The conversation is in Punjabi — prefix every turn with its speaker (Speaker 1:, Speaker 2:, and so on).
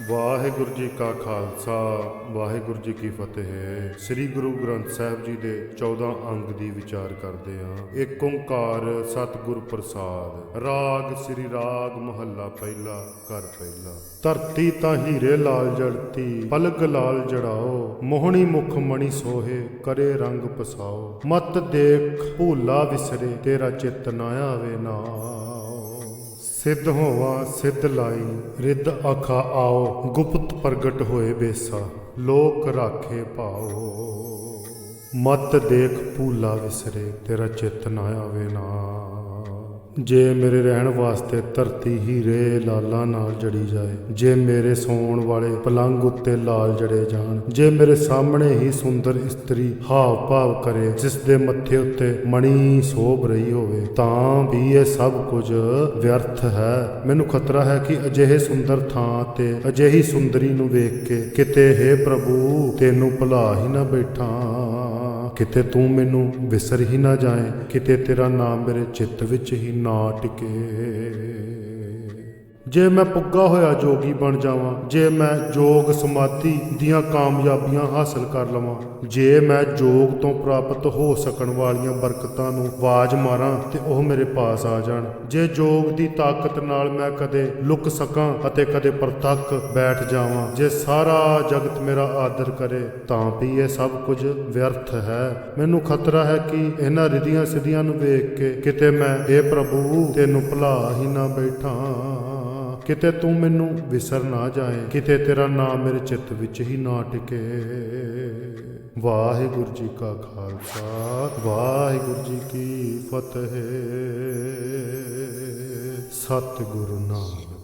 Speaker 1: ਵਾਹਿਗੁਰੂ ਜੀ ਕਾ ਖਾਲਸਾ, ਵਾਹਿਗੁਰੂ ਜੀ ਕੀ ਫਤਿਹ। ਸ੍ਰੀ ਗੁਰੂ ਗ੍ਰੰਥ ਸਾਹਿਬ ਜੀ ਦੇ 14 ਅੰਗ ਦੀ ਵਿਚਾਰ ਕਰਦੇ ਹਾਂ। ਏਕ ਓੰਕਾਰ ਸਤਿਗੁਰ ਪ੍ਰਸਾਦ। ਰਾਗ ਸ੍ਰੀ ਰਾਗ ਮਹੱਲਾ ਪਹਿਲਾ ਕਰ ਪਹਿਲਾ। ਧਰਤੀ ਤਾਂ ਹੀਰੇ ਲਾਲ ਜੜਤੀ ਪਲਕ ਲਾਲ ਜੜਾਓ। ਮੋਹਣੀ ਮੁਖ ਮਣੀ ਸੋਹੇ, ਕਰੇ ਰੰਗ ਪਸਾਓ। ਮਤ ਦੇਖ ਭੂਲਾ ਵਿਸਰੇ, ਤੇਰਾ ਚਿੱਤ ਨਾ ਆਵੇ ਨਾ। ਸਿੱਧ ਹੋਵਾ ਸਿੱਧ ਲਾਈ, ਰਿੱਧ ਆਖਾ ਆਓ, ਗੁਪਤ ਪ੍ਰਗਟ ਹੋਏ ਬੇਸਾ, ਲੋਕ ਰਾਖੇ ਪਾਓ ਮਤ ਦੇਖ ਭੂਲਾ ਵਿਸਰੇ, ਤੇਰਾ ਚਿੱਤ ਨਾ ਆਵੇ ਨਾ। ਜੇ ਮੇਰੇ ਰਹਿਣ ਵਾਸਤੇ ਧਰਤੀ ਹੀਰੇ ਲਾਲਾਂ ਨਾਲ ਜੜੀ ਜਾਏ, ਜੇ ਮੇਰੇ ਸੌਣ ਵਾਲੇ ਪਲੰਗ ਉੱਤੇ ਲਾਲ ਜੜੇ ਜਾਣ, ਜੇ ਮੇਰੇ ਸਾਹਮਣੇ ਹੀ ਸੁੰਦਰ ਇਸਤਰੀ ਹਾਵ ਭਾਵ ਕਰੇ, ਜਿਸ ਦੇ ਮੱਥੇ ਉੱਤੇ ਮਣੀ ਸੋਭ ਰਹੀ ਹੋਵੇ, ਤਾਂ ਵੀ ਇਹ ਸਭ ਕੁਝ ਵਿਅਰਥ ਹੈ। ਮੈਨੂੰ ਖਤਰਾ ਹੈ ਕਿ ਅਜਿਹੇ ਸੁੰਦਰ ਥਾਂ ਤੇ ਅਜਿਹੀ ਸੁੰਦਰੀ ਨੂੰ ਵੇਖ ਕੇ ਕਿਤੇ ਹੈ ਪ੍ਰਭੂ, ਤੈਨੂੰ ਭੁਲਾ ਹੀ ਨਾ ਬੈਠਾਂ। ਕਿਤੇ ਤੂੰ ਮੈਨੂੰ ਵਿਸਰ ਹੀ ਨਾ ਜਾਏ, ਕਿਤੇ ਤੇਰਾ ਨਾਮ ਮੇਰੇ ਚਿੱਤ ਵਿੱਚ ਹੀ ਨਾ ਟਿਕੇ। ਜੇ ਮੈਂ ਪੁੱਗਾ ਹੋਇਆ ਜੋਗੀ ਬਣ ਜਾਵਾਂ, ਜੇ ਮੈਂ ਜੋਗ ਸਮਾਧੀ ਦੀਆਂ ਕਾਮਯਾਬੀਆਂ ਹਾਸਲ ਕਰ ਲਵਾਂ, ਜੇ ਮੈਂ ਜੋਗ ਤੋਂ ਪ੍ਰਾਪਤ ਹੋ ਸਕਣ ਵਾਲੀਆਂ ਬਰਕਤਾਂ ਨੂੰ ਆਵਾਜ਼ ਮਾਰਾਂ ਤੇ ਉਹ ਮੇਰੇ ਪਾਸ ਆ ਜਾਣ। ਜੇ ਜੋਗ ਦੀ ਤਾਕਤ ਨਾਲ ਮੈਂ ਕਦੇ ਲੁਕ ਸਕਾਂ ਅਤੇ ਕਦੇ ਪ੍ਰਤੱਖ ਬੈਠ ਜਾਵਾਂ, ਜੇ ਸਾਰਾ ਜਗਤ ਮੇਰਾ ਆਦਰ ਕਰੇ, ਤਾਂ ਵੀ ਇਹ ਸਭ ਕੁਝ ਵਿਅਰਥ ਹੈ। ਮੈਨੂੰ ਖਤਰਾ ਹੈ ਕਿ ਇਹਨਾਂ ਰਿਧੀਆਂ ਸਿਧੀਆਂ ਨੂੰ ਵੇਖ ਕੇ ਕਿਤੇ ਮੈਂ ਇਹ ਪ੍ਰਭੂ ਤੈਨੂੰ ਭੁਲਾ ਹੀ ਨਾ ਬੈਠਾਂ। ਕਿਤੇ ਤੂੰ ਮੈਨੂੰ ਵਿਸਰ ਨਾ ਜਾਏ, ਕਿਤੇ ਤੇਰਾ ਨਾਮ ਮੇਰੇ ਚਿੱਤ ਵਿੱਚ ਹੀ ਨਾ ਟਿਕੇ। ਵਾਹਿਗੁਰੂ ਜੀ ਕਾ ਖਾਲਸਾ, ਵਾਹਿਗੁਰੂ ਜੀ ਕੀ ਫਤਿਹ। ਸਤਿਗੁਰੂ ਨਾਮ